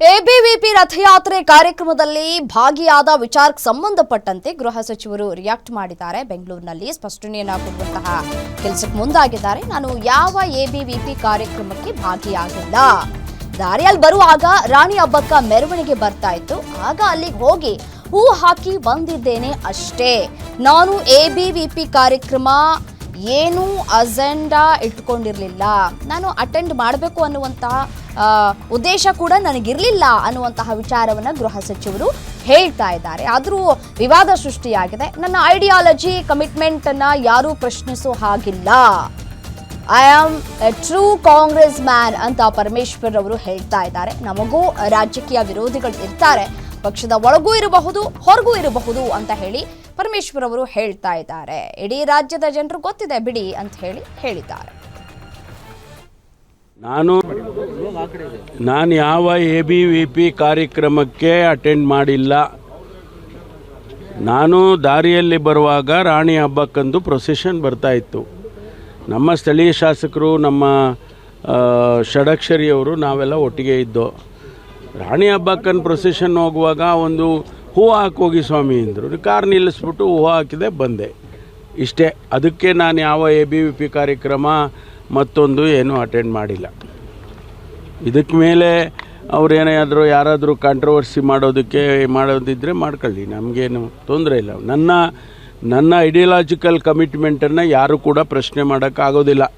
ABVP ರಥಯಾತ್ರೆ ಕಾರ್ಯಕ್ರಮದಲ್ಲಿ ಭಾಗಿಯಾದ ವಿಚಾರಕ್ಕೆ ಸಂಬಂಧಪಟ್ಟಂತೆ ಗೃಹ ಸಚಿವರು ರಿಯಾಕ್ಟ್ ಮಾಡಿದ್ದಾರೆ. ಬೆಂಗಳೂರಿನಲ್ಲಿ ಸ್ಪಷ್ಟನೆಯನ್ನ ಕೊಡುವಂತಹ ಕೆಲಸಕ್ಕೆ ಮುಂದಾಗಿದ್ದಾರೆ. ನಾನು ಯಾವ ಎಬಿವಿಪಿ ಕಾರ್ಯಕ್ರಮಕ್ಕೆ ಭಾಗಿಯಾಗಿಲ್ಲ. ದಾರಿಯಲ್ಲಿ ಬರುವಾಗ ರಾಣಿ ಹಬ್ಬಕ್ಕ ಮೆರವಣಿಗೆ ಬರ್ತಾ ಇತ್ತು. ಆಗ ಅಲ್ಲಿಗೆ ಹೋಗಿ ಹೂ ಹಾಕಿ ಬಂದಿದ್ದೇನೆ ಅಷ್ಟೇ. ನಾನು ಎಬಿವಿಪಿ ಕಾರ್ಯಕ್ರಮ ಏನೂ ಅಜೆಂಡಾ ಇಟ್ಕೊಂಡಿರಲಿಲ್ಲ. ನಾನು ಅಟೆಂಡ್ ಮಾಡಬೇಕು ಅನ್ನುವಂತಹ ಉದ್ದೇಶ ಕೂಡ ನನಗಿರಲಿಲ್ಲ ಅನ್ನುವಂತಹ ವಿಚಾರವನ್ನು ಗೃಹ ಸಚಿವರು ಹೇಳ್ತಾ ಇದ್ದಾರೆ. ಆದರೂ ವಿವಾದ ಸೃಷ್ಟಿಯಾಗಿದೆ. ನನ್ನ ಐಡಿಯಾಲಜಿ ಕಮಿಟ್ಮೆಂಟನ್ನು ಯಾರೂ ಪ್ರಶ್ನಿಸೋ ಹಾಗಿಲ್ಲ. I am a true Congress man ಅಂತ ಪರಮೇಶ್ವರ್ ಅವರು ಹೇಳ್ತಾ ಇದ್ದಾರೆ. ನಮಗೂ ರಾಜಕೀಯ ವಿರೋಧಿಗಳು ಇರ್ತಾರೆ. ಪಕ್ಷದ ಒಳಗೂ ಇರಬಹುದು, ಹೊರಗೂ ಇರಬಹುದು ಅಂತ ಹೇಳಿ ಪರಮೇಶ್ವರ್ ಅವರು ಹೇಳ್ತಾ ಇದ್ದಾರೆ. ಇಡೀ ರಾಜ್ಯದ ಜನರು ಗೊತ್ತಿದೆ, ಬಿಡಿ ಅಂತ ಹೇಳಿ ಹೇಳಿದ್ದಾರೆ. ನಾನು ನಾನು ಯಾವ ಎ ಬಿ ವಿ ಪಿ ಕಾರ್ಯಕ್ರಮಕ್ಕೆ ಅಟೆಂಡ್ ಮಾಡಿಲ್ಲ. ನಾನು ದಾರಿಯಲ್ಲಿ ಬರುವಾಗ ರಾಣಿ ಹಬ್ಬಕ್ಕಂದು ಪ್ರೊಸೆಷನ್ ಬರ್ತಾ ಇತ್ತು. ನಮ್ಮ ಸ್ಥಳೀಯ ಶಾಸಕರು, ನಮ್ಮ ಷಡಕ್ಷರಿಯವರು ನಾವೆಲ್ಲ ಒಟ್ಟಿಗೆ ಇದ್ದೋ. ರಾಣಿ ಹಬ್ಬಕ್ಕನ್ ಪ್ರೊಸೆಷನ್ ಹೋಗುವಾಗ ಒಂದು ಹೂ ಹಾಕೋಗಿ ಸ್ವಾಮಿ ಅಂದರು. ಕಾರ್ ನಿಲ್ಲಿಸ್ಬಿಟ್ಟು ಹೂ ಹಾಕಿದೆ, ಬಂದೆ. ಇಷ್ಟೇ. ಅದಕ್ಕೆ ನಾನು ಯಾವ ಎ ಬಿ ವಿ ಪಿ ಕಾರ್ಯಕ್ರಮ ಮತ್ತೊಂದು ಏನೂ ಅಟೆಂಡ್ ಮಾಡಿಲ್ಲ. ಇದಕ್ಕೆ ಮೇಲೆ ಅವ್ರೇನಾದರೂ ಯಾರಾದರೂ ಕಾಂಟ್ರವರ್ಸಿ ಮಾಡೋದಕ್ಕೆ ಮಾಡೋದಿದ್ದರೆ ಮಾಡ್ಕೊಳ್ಳಿ. ನಮಗೇನು ತೊಂದರೆ ಇಲ್ಲ. ನನ್ನ ನನ್ನ ಐಡಿಯಾಲಜಿಕಲ್ ಕಮಿಟ್ಮೆಂಟನ್ನು ಯಾರೂ ಕೂಡ ಪ್ರಶ್ನೆ ಮಾಡೋಕ್ಕಾಗೋದಿಲ್ಲ.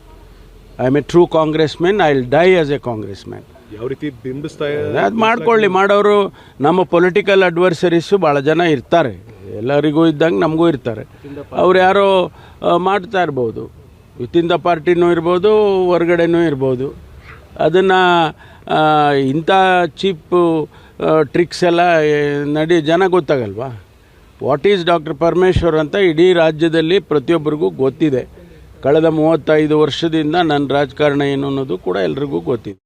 I am a true Congress man I will die as a Congress man ಯಾವ ರೀತಿ ಬಿಂಬಿಸ್ತಾ ಅದು ಮಾಡ್ಕೊಳ್ಳಿ, ಮಾಡೋರು ನಮ್ಮ ಪೊಲಿಟಿಕಲ್ ಅಡ್ವರ್ಸರೀಸು ಭಾಳ ಜನ ಇರ್ತಾರೆ. ಎಲ್ಲರಿಗೂ ಇದ್ದಂಗೆ ನಮಗೂ ಇರ್ತಾರೆ. ಅವ್ರು ಯಾರೋ ಮಾಡ್ತಾ ಇರ್ಬೋದು. ವಿತಿನ್ ದ ಪಾರ್ಟಿನೂ ಇರ್ಬೋದು, ಹೊರಗಡೆನೂ ಇರ್ಬೋದು. ಅದನ್ನು ಇಂಥ ಚೀಪ್ ಟ್ರಿಕ್ಸ್ ಎಲ್ಲ ನಡಿ, ಜನ ಗೊತ್ತಾಗಲ್ವಾ? ವಾಟ್ ಈಸ್ ಡಾಕ್ಟರ್ ಪರಮೇಶ್ವರ್ ಅಂತ ಇಡೀ ರಾಜ್ಯದಲ್ಲಿ ಪ್ರತಿಯೊಬ್ಬರಿಗೂ ಗೊತ್ತಿದೆ. ಕಳೆದ ಮೂವತ್ತೈದು ವರ್ಷದಿಂದ ನನ್ನ ರಾಜಕಾರಣ ಏನು ಅನ್ನೋದು ಕೂಡ ಎಲ್ರಿಗೂ ಗೊತ್ತಿದೆ.